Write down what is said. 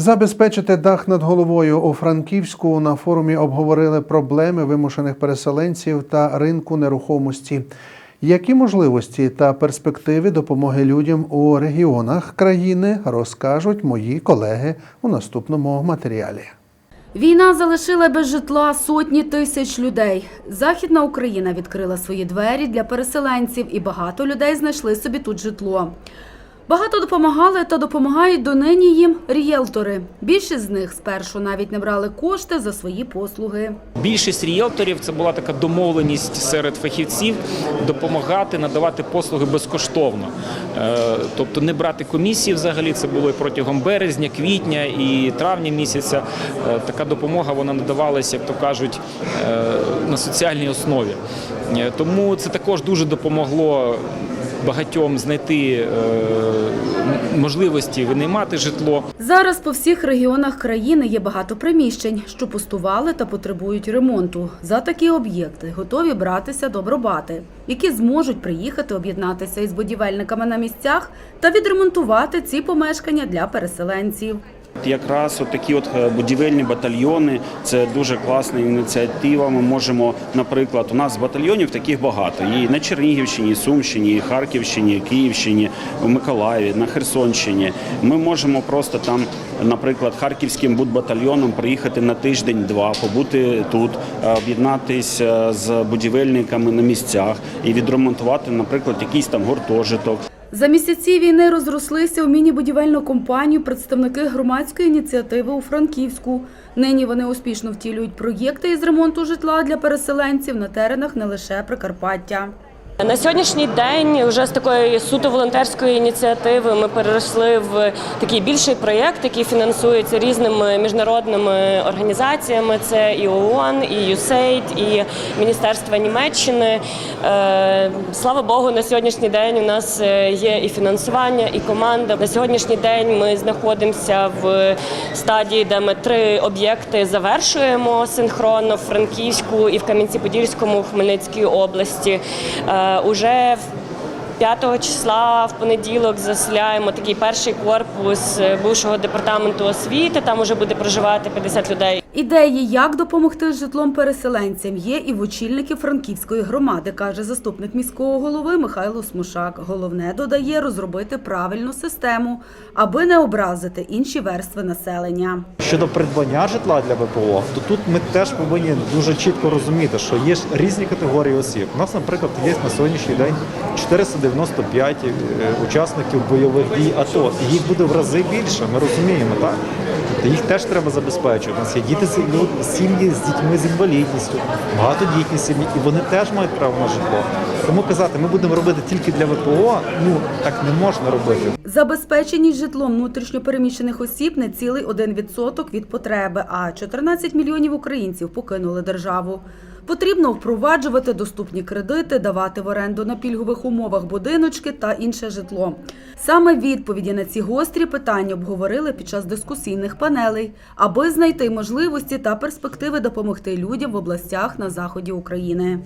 Забезпечити дах над головою у Франківську на форумі обговорили проблеми вимушених переселенців та ринку нерухомості. Які можливості та перспективи допомоги людям у регіонах країни розкажуть мої колеги у наступному матеріалі. Війна залишила без житла сотні тисяч людей. Західна Україна відкрила свої двері для переселенців, і багато людей знайшли собі тут житло. Багато допомагали та допомагають донині їм рієлтори. Більшість з них спершу навіть не брали кошти за свої послуги. Більшість ріелторів це була така домовленість серед фахівців допомагати надавати послуги безкоштовно, Е, тобто не брати комісії взагалі. Це було і протягом березня, квітня і травня місяця. Е, Така допомога вона надавалася, як то кажуть, е, на соціальній основі. Тому це також дуже допомогло. Багатьом знайти можливості винаймати житло. Зараз по всіх регіонах країни є багато приміщень, що пустували та потребують ремонту. За такі об'єкти готові братися добробати, які зможуть приїхати об'єднатися із будівельниками на місцях та відремонтувати ці помешкання для переселенців. Якраз от такі от е, будівельні батальйони це дуже класна ініціатива. Ми можемо, наприклад, у нас батальйонів таких багато. І на Чернігівщині, і Сумщині, і Харківщині, і Київщині, у Миколаєві, на Херсонщині. Ми можемо просто там, наприклад, харківським будбатальйоном приїхати на тиждень-два, побути тут, е, об'єднатися з будівельниками на місцях і відремонтувати, наприклад, якийсь там гуртожиток. За місяці війни розрослися у міні-будівельну компанію представники громадської ініціативи у Франківську. Нині вони успішно втілюють проєкти із ремонту житла для переселенців на теренах не лише Прикарпаття. На сьогоднішній день вже з такої суто волонтерської ініціативи ми перейшли в такий більший проєкт, який фінансується різними міжнародними організаціями. Це і ООН, і USAID, і Міністерство Німеччини. Е, Слава Богу, на сьогоднішній день у нас е, є і фінансування, і команда. На сьогоднішній день ми знаходимося в стадії, де ми три об'єкти завершуємо синхронно в Франківську і в Кам'янці-Подільському, в Хмельницькій області. Уже 5 числа в понеділок заселяємо такий перший корпус е, бувшого департаменту освіти. Там уже буде проживати 50 людей. Ідеї, як допомогти з житлом переселенцям, є і в очільників Франківської громади, каже заступник міського голови Михайло Смушак. Головне додає розробити правильну систему, аби не образити інші верстви населення. Щодо придбання житла для ВПО, то тут ми теж повинні дуже чітко розуміти, що є різні категорії осіб. У нас, наприклад, є на сьогоднішній день 495 е, учасників бойових дій АТО. І їх буде в рази більше. Ми розуміємо, так? Тобто їх теж треба забезпечувати. У нас є діти ну, сім'ї з дітьми з інвалідністю, багатодітні сім'ї, і вони теж мають право на житло. Тому казати, ми будемо робити тільки для ВПО, ну так не можна робити. Забезпеченість житлом внутрішньопереміщених осіб не цілий 1% від потреби, а 14 мільйонів українців покинули державу. Потрібно впроваджувати доступні кредити, давати в оренду на пільгових умовах будиночки та інше житло. Саме відповіді на ці гострі питання обговорили під час дискусійних панелей, аби знайти можливості та перспективи допомогти людям в областях на заході України.